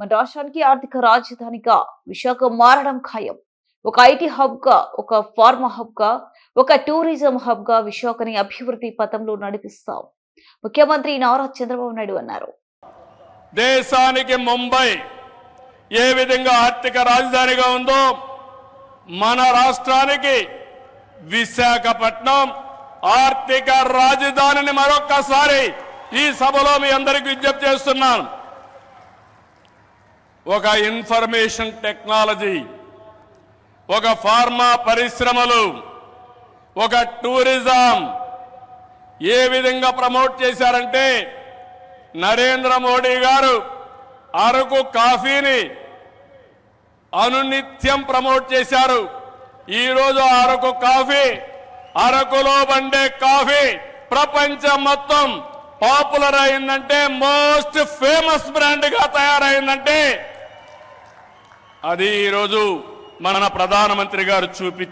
మన రాష్ట్రానికి ఆర్థిక రాజధానిగా విశాఖ మారడం ఖాయం. ఒక ఐటీ హబ్గా ఒక ఫార్మా హబ్గా ఒక టూరిజం హబ్గా విశాఖని అభివృద్ధి పథంలో నడిపిస్తాం. ముఖ్యమంత్రి నారా చంద్రబాబు నాయుడు అన్నారు. దేశానికి ముంబై ఏ విధంగా ఆర్థిక రాజధానిగా ఉందో మన రాష్ట్రానికి విశాఖపట్నం ఆర్థిక రాజధానిని మరొక్కసారి ఈ సభలో మీ అందరికీ విజ్ఞప్తి చేస్తున్నాను. ఒక ఇన్ఫర్మేషన్ టెక్నాలజీ ఒక ఫార్మా పరిశ్రమలు ఒక టూరిజం ఏ విధంగా ప్రమోట్ చేశారంటే నరేంద్ర మోడీ గారు అరకు కాఫీని అనునిత్యం ప్రమోట్ చేశారు. ఈరోజు అరకు కాఫీ అరకులో బండే కాఫీ ప్రపంచం మొత్తం పాపులర్ అయిందంటే మోస్ట్ ఫేమస్ బ్రాండ్గా తయారైందంటే అది ఈరోజు మన ప్రధానమంత్రి గారు చూపి